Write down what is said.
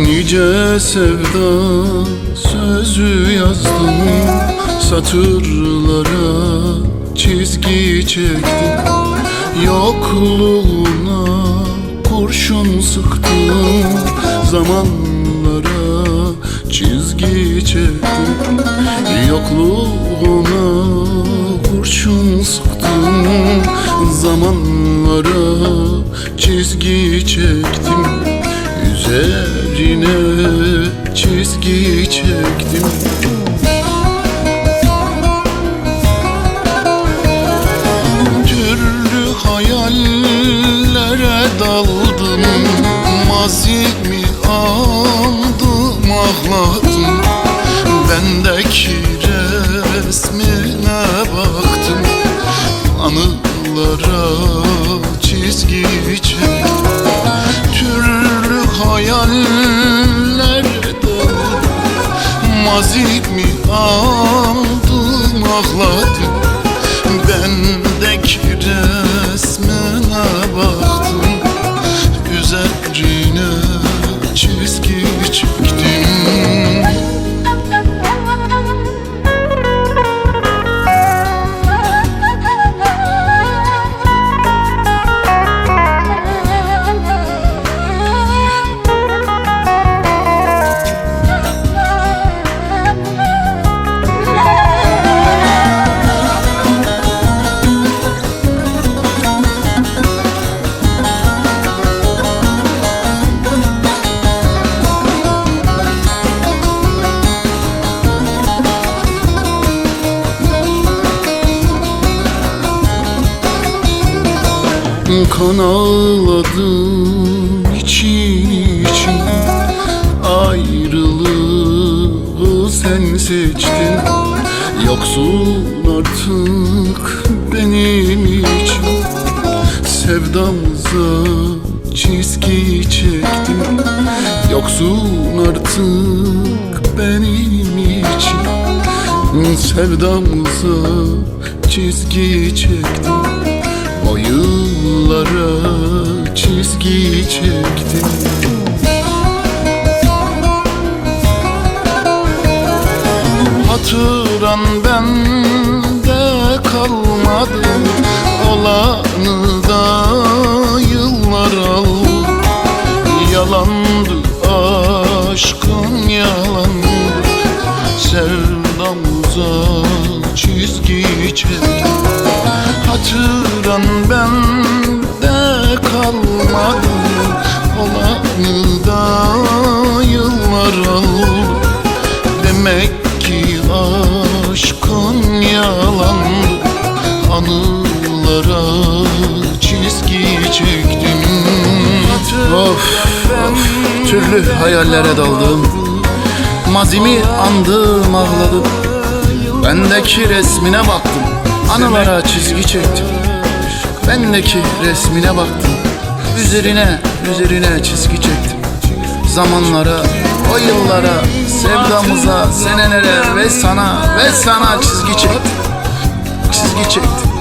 Nice sevda sözü yazdım. Satırlara çizgi çektim. Yokluğuna kurşun sıktım. Zamanlara çizgi çektim. Yokluğuna kurşun sıktım. Zamanlara çizgi çektim Üzerine çizgi çektim. Türlü hayallere daldım. Mazimi aldım ağladım. Bendeki resmine baktım. Anılara çizgi çektim Mazimi aldım ağladım? Bendeki resmine baktım Kan ağladım için için Ayrılığı sen seçtin. Yoksun artık benim için. Sevdamıza çizgi çektim Yoksun artık benim için. Sevdamıza çizgi çektim o yıllara çizgi çektim. Hatıran bende kalmadı. Olanı da yıllar aldı. Yalandı aşkın yalandı. Sevdamıza çizgi çektim. Hatıran bende aldı Demek ki aşkın yalandı Anılara çizgi çektim. Of, of türlü hayallere daldım. Mazimi andım ağladım Bendeki resmine baktım. Anılara çizgi çektim. Bendeki resmine baktım. Üzerine, üzerine çizgi çektim. Zamanlara, o yıllara, sevdamıza, senelere ve sana ve sana çizgi çektim Çizgi çektim